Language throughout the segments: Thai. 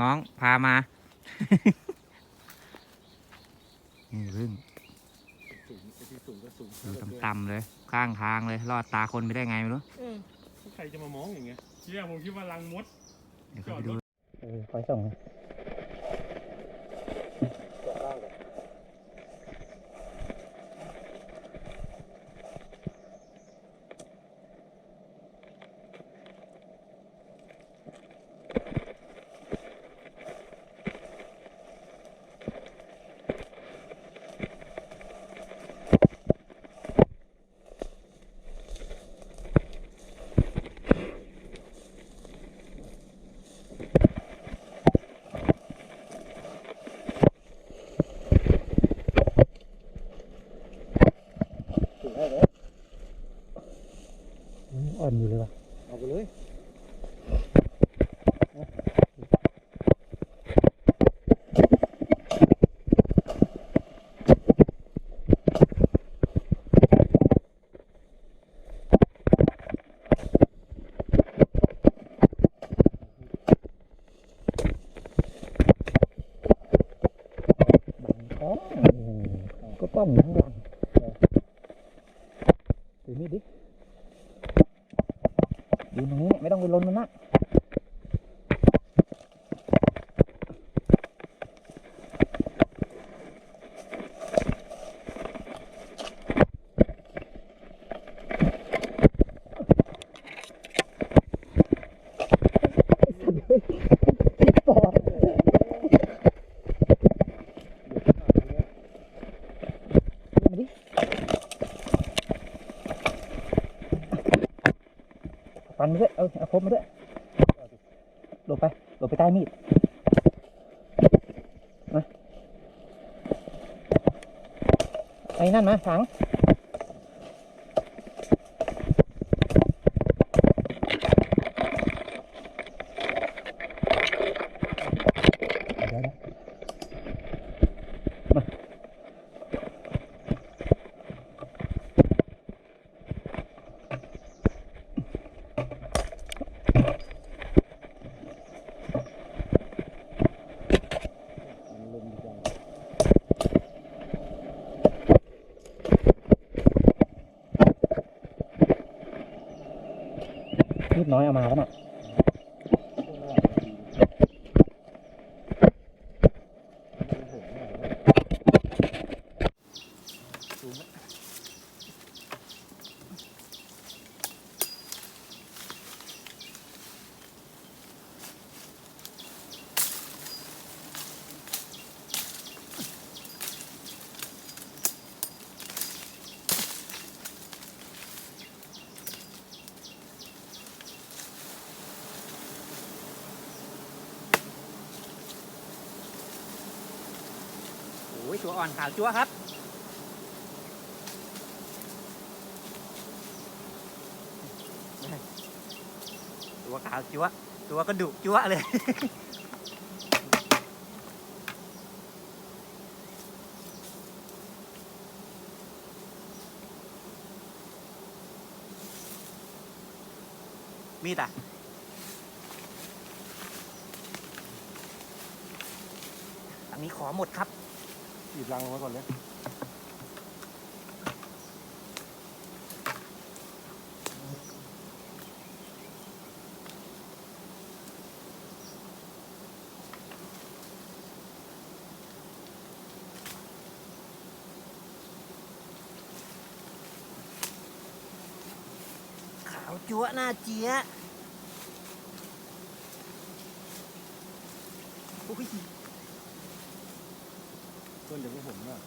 น้องพามา นี่พึ่งสูงไอ้ที่สูงก็สูงอยู่ต่ำๆเลย ข้างทางเลย รอดตาคนไปได้ไงไม่รู้เออใครจะมามองอย่างเงี้ยเชี่ยผมคิดว่ารังมดเดี๋ยวเข้าไปดูจอดรถเออคอยส่งสูง อ่อนอยู่เลยว่ะเอาไปเลยอ๋อก็ป้อมอยู่ข้างหลังถือมีดดิยื นี้ไม่ต้องไปลนมันนะ ฟันมาด้วยเอาเอาคบมาด้วยหลบไปหลบไปใต้มีดมาไอ้นั่นมาถังเดี๋ยวนะมา มันลมดีจัง มีดน้อยเอามาแล้วน่ะ ช่วงหน้ามันดีมันโหดมากเลยสูงไหม โอ้ ยตัวอ่อนขาวจั๊วครับตัวขาวจั๊วตัวก็ดุจั๊วเลยมีดอะอันนี้ขอหมดครับ อีบรังลงมาก่อนเลยขาวจั๊วหน้าเจี๊ยะอุ้ย ต้นเดี๋ยวก็ผมอะ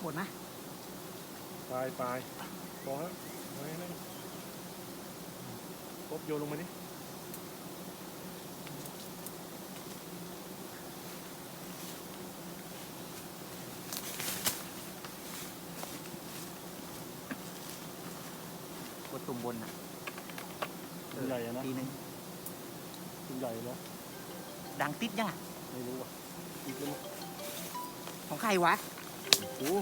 หมดไหมปลายปลายพอฮะไว้นั่นครบโยนลงมาดิ กดตุ่มบนอะทีนึงตัวใหญ่เนาะดังติดยังอะไม่รู้อะอีกแล้วของใครวะโอ้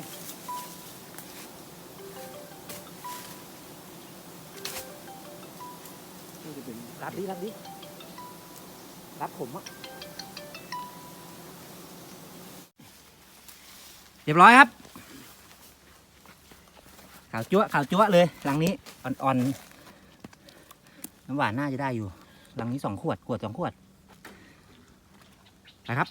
น่าจะเป็นรับดิรับดิรับผมอะ เรียบร้อยครับ ขาวจั๊วขาวจั๊วเลยหลังนี้อ่อนๆน้ำหวานน่าจะได้อยู่หลังนี้สองขวดขวดสองขวดนะครับ